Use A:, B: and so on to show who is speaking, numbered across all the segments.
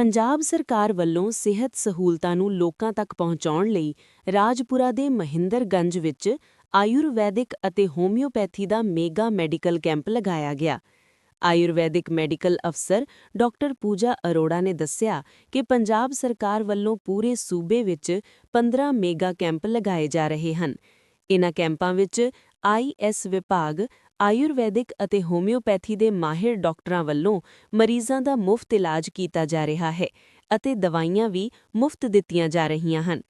A: ਪੰਜਾਬ ਸਰਕਾਰ ਵੱਲੋਂ ਸਿਹਤ ਸਹੂਲਤਾਂ ਨੂੰ ਲੋਕਾਂ ਤੱਕ ਪਹੁੰਚਾਉਣ ਲਈ ਰਾਜਪੁਰਾ ਦੇ ਮਹਿੰਦਰਗੰਜ ਵਿੱਚ ਆਯੁਰਵੈਦਿਕ ਅਤੇ ਹੋਮਿਓਪੈਥੀ ਦਾ ਮੇਗਾ ਮੈਡੀਕਲ ਕੈਂਪ ਲਗਾਇਆ ਗਿਆ। ਆਯੁਰਵੈਦਿਕ ਮੈਡੀਕਲ ਅਫਸਰ ਡਾਕਟਰ ਪੂਜਾ ਅਰੋੜਾ ਨੇ ਦੱਸਿਆ ਕਿ ਪੰਜਾਬ ਸਰਕਾਰ ਵੱਲੋਂ ਪੂਰੇ ਸੂਬੇ ਵਿੱਚ 15 ਮੇਗਾ ਕੈਂਪ ਲਗਾਏ ਜਾ ਰਹੇ ਹਨ। ਇਨ੍ਹਾਂ ਕੈਂਪਾਂ ਵਿੱਚ ਆਈਐਸ ਵਿਭਾਗ, ਆਯੁਰਵੈਦਿਕ ਅਤੇ ਹੋਮਿਓਪੈਥੀ ਦੇ ਮਾਹਿਰ ਡਾਕਟਰਾਂ ਵੱਲੋਂ ਮਰੀਜ਼ਾਂ ਦਾ ਮੁਫਤ ਇਲਾਜ ਕੀਤਾ ਜਾ ਰਿਹਾ ਹੈ ਅਤੇ ਦਵਾਈਆਂ ਵੀ ਮੁਫਤ ਦਿੱਤੀਆਂ ਜਾ ਰਹੀਆਂ ਹਨ।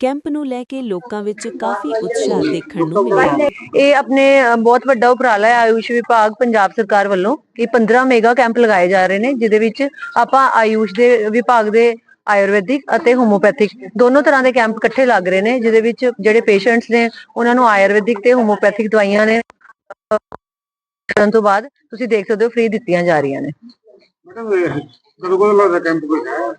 A: ਕੈਂਪ ਨੂੰ ਲੈ ਕੇ ਲੋਕਾਂ ਵਿੱਚ ਕਾਫੀ ਉਤਸ਼ਾਹ ਦੇਖਣ ਨੂੰ ਮਿਲਿਆ।
B: ਇਹ ਆਪਣੇ ਬਹੁਤ ਵੱਡਾ ਉਪਰਾਲਾ ਹੈ ਆਯੂਸ਼ ਵਿਭਾਗ ਪੰਜਾਬ ਸਰਕਾਰ ਵੱਲੋਂ ਕਿ 15 ਮੇਗਾ ਕੈਂਪ ਲਗਾਏ ਜਾ ਰਹੇ ਨੇ, ਜਿਹਦੇ ਵਿੱਚ ਆਪਾਂ ਆਯੂਸ਼ ਦੇ ਵਿਭਾਗ ਦੇ ਆਯੁਰਵੈਦਿਕ ਅਤੇ ਹੋਮੋਪੈਥਿਕ ਦੋਨੋਂ ਤਰ੍ਹਾਂ ਦੇ ਕੈਂਪ ਇਕੱਠੇ ਲੱਗ ਰਹੇ ਨੇ ਜਿਹਦੇ ਵਿੱਚ ਜਿਹੜੇ ਪੇਸ਼ੈਂਟਸ ਨੇ ਉਹਨਾਂ ਨੂੰ ਆਯੁਰਵੈਦਿਕ ਤੇ ਹੋਮੋਪੈਥਿਕ ਦਵਾਈਆਂ ਨੇ। ਕਰਨ ਤੋਂ ਬਾਅਦ ਤੁਸੀਂ ਦੇਖ ਸਕਦੇ ਹੋ ਫ੍ਰੀ ਦਿੱਤੀਆਂ ਜਾ ਰਹੀਆਂ ਨੇ।
C: ਮੈਡਮ ਇਹ ਕਦੋਂ ਕਦੋਂ ਲੱਗਦਾ ਕੈਂਪ ਕੋਈ ਹੈ?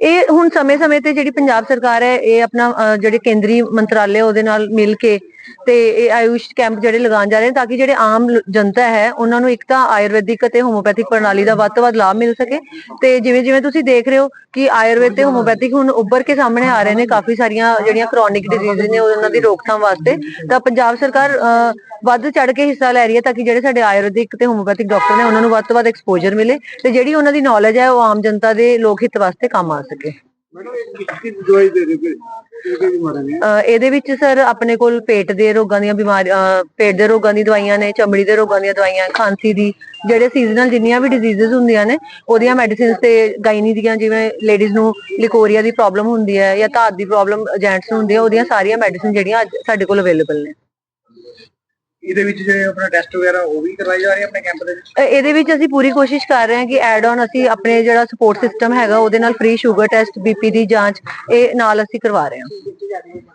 B: ਇਹ ਹੁਣ ਸਮੇਂ-ਸਮੇਂ ਤੇ ਜਿਹੜੀ ਪੰਜਾਬ ਸਰਕਾਰ ਹੈ ਇਹ ਆਪਣਾ ਜਿਹੜੇ ਕੇਂਦਰੀ ਮੰਤਰਾਲੇ ਉਹਦੇ ਨਾਲ ਮਿਲ ਕੇ ਤੇ ਇਹ ਆਯੁਸ਼ ਕੈਂਪ ਜਿਹੜੇ ਲਗਾਉਣ ਜਾ ਰਹੇ ਨੇ ਤਾਂ ਕਿ ਜਿਹੜੇ ਆਮ ਜਨਤਾ ਹੈ ਉਹਨਾਂ ਨੂੰ ਇੱਕ ਤਾਂ ਆਯੁਰਵੈਦਿਕ ਅਤੇ ਹੋਮੋਪੈਥਿਕ ਪ੍ਰਣਾਲੀ ਦਾ ਵੱਧ ਤੋਂ ਵੱਧ ਲਾਭ ਮਿਲ ਸਕੇ। ਤੇ ਜਿਵੇਂ ਜਿਵੇਂ ਤੁਸੀਂ ਦੇਖ ਰਹੇ ਹੋ ਕਿ ਆਯੁਰਵੈਦ ਤੇ ਹੋਮੋਪੈਥਿਕ ਹੁਣ ਉੱਭਰ ਕੇ ਸਾਹਮਣੇ ਆ ਰਹੇ ਨੇ ਕਾਫੀ ਸਾਰੀਆਂ ਜਿਹੜੀਆਂ ਕ੍ਰੋਨਿਕ ਡਿਜ਼ੀਜ਼ ਨੇ ਉਹਨਾਂ ਦੀ ਰੋਕਥਾਮ ਵਾਸਤੇ। ਤਾਂ ਪੰਜਾਬ ਸਰਕਾਰ ਅ, ਵੱਧ ਚੜ ਕੇ ਹਿੱਸਾ ਲੈ ਰਹੀ ਹੈ ਤਾਂ ਕਿ ਜਿਹੜੇ ਸਾਡੇ ਆਯੁਰਵੈਦਿਕ ਤੇ ਹੋਮੋਪੈਥਿਕ ਡਾਕਟਰ ਨੇ ਉਹਨਾਂ ਨੂੰ ਵੱਧ ਤੋਂ ਵੱਧ ਐਕਸਪੋਜ਼ਰ ਮਿਲੇ ਤੇ ਜਿਹੜੀ ਉਹਨਾਂ ਦੀ ਨੌਲੇਜ ਹੈ ਉਹ ਆਮ ਜਨਤਾ ਦੇ ਲੋਕ ਹਿੱਤ ਵਾਸਤੇ ਕੰਮ ਆ ਸਕੇ।
C: ਮੈਡਮ ਇਹ ਕਿਸ ਦਵਾਈ ਦੇ ਰਹੇ
B: ਇਹਦੇ ਵਿੱਚ ਸਰ ਆਪਣੇ ਕੋਲ ਪੇਟ ਦੇ ਰੋਗਾਂ ਦੀਆਂ ਬਿਮਾਰੀਆਂ ਪੇਟ ਦੇ ਰੋਗਾਂ ਦੀ ਦਵਾਈਆਂ ਨੇ, ਚਮੜੀ ਦੇ ਰੋਗਾਂ ਦੀਆਂ ਦਵਾਈਆਂ, ਖਾਂਸੀ ਦੀ, ਜਿਹੜੇ ਸੀਜ਼ਨਲ ਜਿੰਨੀਆਂ ਵੀ ਡਿਜ਼ੀਜ਼ਸ ਹੁੰਦੀਆਂ ਨੇ, ਉਹਦੀਆਂ ਮੈਡੀਸਿਨਸ ਤੇ ਗਾਇਨੀ ਦੀਆਂ, ਜਿਵੇਂ ਲੇਡੀਜ਼ ਨੂੰ ਲਿਕੋਰੀਆ ਦੀ ਪ੍ਰੋਬਲਮ ਹੁੰਦੀ ਹੈ ਜਾਂ ਧਾਤ ਦੀ ਪ੍ਰੋਬਲਮ ਜੈਂਟਸ ਨੂੰ ਹੁੰਦੀ ਹੈ, ਉਹਦੀਆਂ ਸਾਰੀਆਂ ਮੈਡੀਸਿਨ ਜਿਹੜੀਆਂ ਸਾਡੇ ਕੋਲ ਅਵੇਲੇਬਲ ਨੇ।
C: ਇਹਦੇ ਵਿੱਚ ਜਿਹੜੇ ਆਪਣਾ ਟੈਸਟ ਵਗੈਰਾ ਉਹ ਵੀ ਕਰਵਾਏ ਜਾ ਰਹੇ ਆਪਣੇ ਕੈਂਪ ਦੇ ਵਿੱਚ?
B: ਇਹਦੇ ਵਿੱਚ ਅਸੀਂ ਪੂਰੀ ਕੋਸ਼ਿਸ਼ ਕਰ ਰਹੇ ਹਾਂ ਕਿ ਐਡ ਆਨ ਅਸੀਂ ਆਪਣੇ ਜਿਹੜਾ ਸਪੋਰਟ ਸਿਸਟਮ ਹੈਗਾ ਉਹਦੇ ਨਾਲ ਫ੍ਰੀ ਸ਼ੂਗਰ ਟੈਸਟ ਬੀਪੀ ਦੀ ਜਾਂਚ ਇਹ ਨਾਲ ਅਸੀਂ ਕਰਵਾ ਰਹੇ ਹਾਂ।